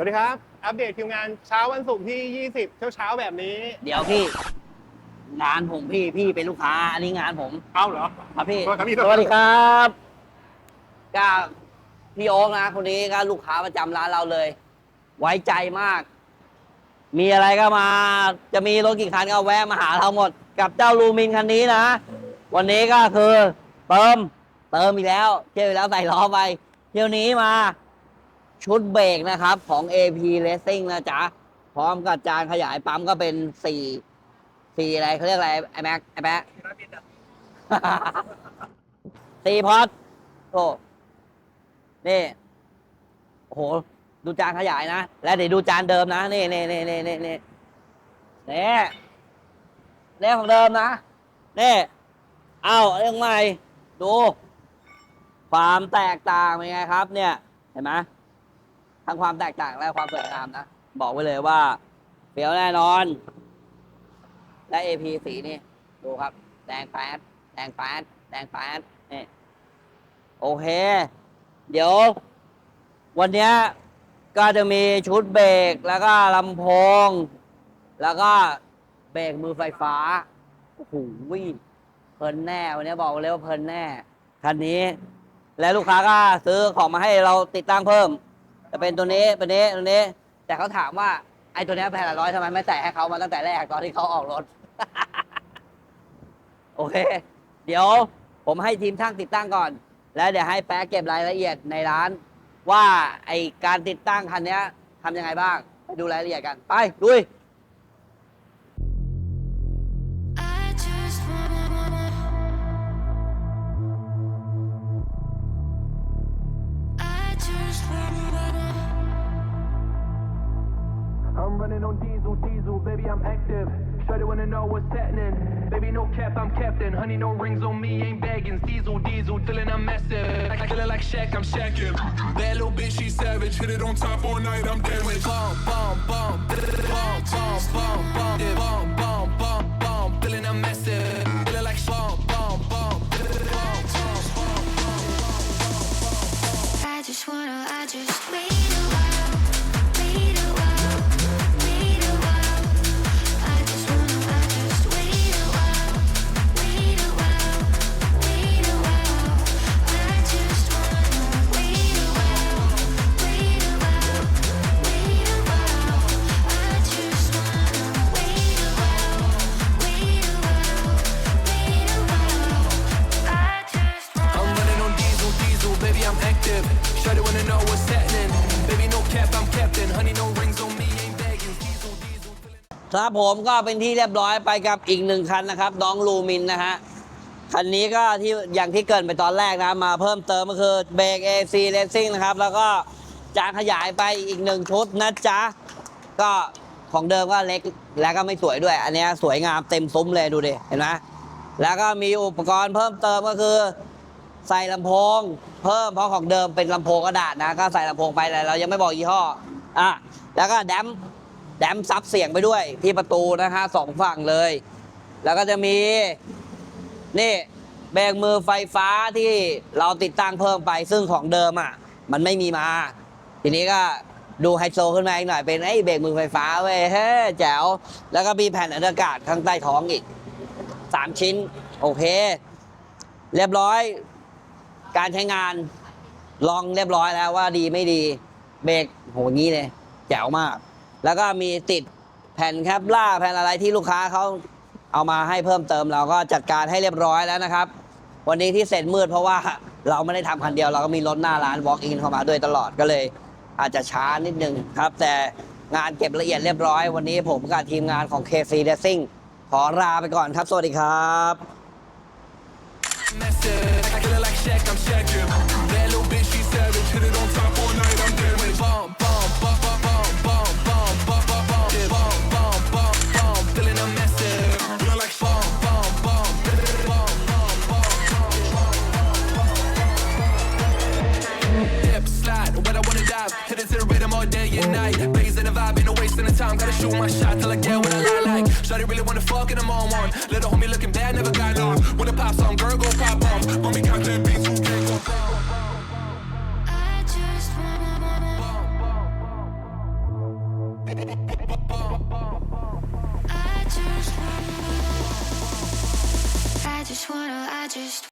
วัสดีครับ อัปเดตคิวงานเช้าวันศุกร์ที่ 20 เช้าเช้าๆแบบนี้ เดี๋ยวพี่ งานผมพี่พี่เป็นลูกค้า อันนี้งานผมเอ้าเหรอ ครับพี่โทษครับพี่ สวัสดีครับก็พี่โอ๊กนะคนนี้ก็ลูกค้าประจำร้านเราเลย ไว้ใจมาก มีอะไรก็มา จะมีรถกี่คันก็แวะมาหาเราหมด กับเจ้าลูมินคันนี้นะ วันนี้ก็คือเติม เติมอีกแล้วเที่ยวอีกแล้วใส่ล้อไป เที่ยวนี้มา ชุดเบรกนะครับของ AP Racing นะจ๊ะ พร้อมกับจานขยายปั๊มก็เป็นสี่สี่อะไรเขาเรียกอะไรไอแม็กไอแม็กสี่พอดโอ้นี่โอ้โห ดูจานขยายนะ แล้วเดี๋ยวดูจานเดิมนะนี่นี่นี่นี่นี่นี่นี่นี่ของเดิมนะนี่เอาเรื่องใหม่ ดู ความแตกต่างเป็นไงครับ เนี่ย เห็นไหม ทั้งความแตกต่างและความสวยงามนะ บอกไว้เลยว่าเฟี้ยวแน่นอน และ AP สีนี่ ดูครับ แดงแปดแดงแปดแดงแปดนี่โอเค เดี๋ยว วันนี้ก็จะมีชุดเบรกแล้วก็ลำโพง แล้วก็เบรกมือไฟฟ้าโอ้โหเพลินแน่ วันนี้บอกเลยว่าเพลินแน่ คันนี้ และลูกค้าก็ซื้อของมาให้เราติดตั้งเพิ่ม จะเป็นตัวนี้ตัวนี้ตัวนี้ แต่เขาถามว่าไอ้ตัวนี้แพงละร้อยทำไมไม่ใส่ให้เขามาตั้งแต่แรกตอนที่เขาออกรถ โอเค เดี๋ยวผมให้ทีมช่างติดตั้งก่อน แล้วเดี๋ยวให้แป๊ะเก็บรายละเอียดในร้าน ว่าไอการติดตั้งคันนี้ทำยังไงบ้าง ไปดูรายละเอียดกัน ไปลุย I'm running on diesel, diesel, baby, I'm active. Shawty wanna know what's happening. Baby, no cap, I'm captain. Honey, no rings on me, ain't bagging. Diesel, diesel, dealing, I'm massive. Like, feeling like Shaq, I'm shacking. That little bitch, she savage. Hit it on top all night, I'm dead with Bomb, ครับผมก็เป็นที่เรียบร้อยไปกับอีกหนึ่งคันนะครับ น้องลูมินนะฮะ คันนี้ก็ที่อย่างที่เกินไปตอนแรกนะ มาเพิ่มเติมก็คือเบรก AC Racing นะครับ แล้วก็จานขยายไปอีกหนึ่งชุดนะจ๊ะ ก็ของเดิมก็เล็กแล้วก็ไม่สวยด้วย อันนี้สวยงามเต็มซุ้มเลยดูดิ เห็นไหมแล้วก็มีอุปกรณ์เพิ่มเติมก็คือใส่ลำโพง เพิ่มเพราะของเดิมเป็นลำโพงกระดาษนะ ก็ใส่ลำโพงไปแต่เรายังไม่บอกยี่ห้อ อะแล้วก็แดมแดมซับเสียงไปด้วยที่ประตูนะฮะสองฝั่งเลย แล้วก็จะมี นี่แบกมือไฟฟ้าที่เราติดตั้งเพิ่มไปซึ่งของเดิมอะ มันไม่มีมา ทีนี้ก็ดูไฮโซขึ้นมาอีกหน่อยเป็นไอ้เบรกมือไฟฟ้าเว้ยเฮ้ยแจ๋วแล้วก็มีแผ่นอัดอากาศข้างใต้ท้องอีกสามชิ้น โอเค เรียบร้อย การใช้งานลองเรียบร้อยแล้วว่าดีไม่ดี เบรก โหงี้เลยแจ๋วมาก แล้วก็มีติดแผ่นแคปล่าแผ่นอะไรที่ลูกค้าเขาเอามาให้เพิ่มเติมเราก็จัดการให้เรียบร้อยแล้วนะครับ วันนี้ที่เสร็จมืดเพราะว่าเราไม่ได้ทำคันเดียวเราก็มีรถหน้าร้าน walk in เข้ามาด้วยตลอดก็เลย อาจจะช้านิดนึงครับ แต่งานเก็บละเอียดเรียบร้อย วันนี้ผมกับทีมงานของ KC Racing ขอลาไปก่อนครับ สวัสดีครับ massive. Like, feeling like Shaq, I'm shacking. That little bitch, she savage. Hit it on top day and night. Blazing the vibe, ain't no wasting the time. Gotta shoot my shot till I get what I like. Shawty really wanna fuck and I'm on one. Little homie looking bad, never got lost. When the pop song, girl, go pop off. We count them beats, who can't go I just wanna I just wanna, I just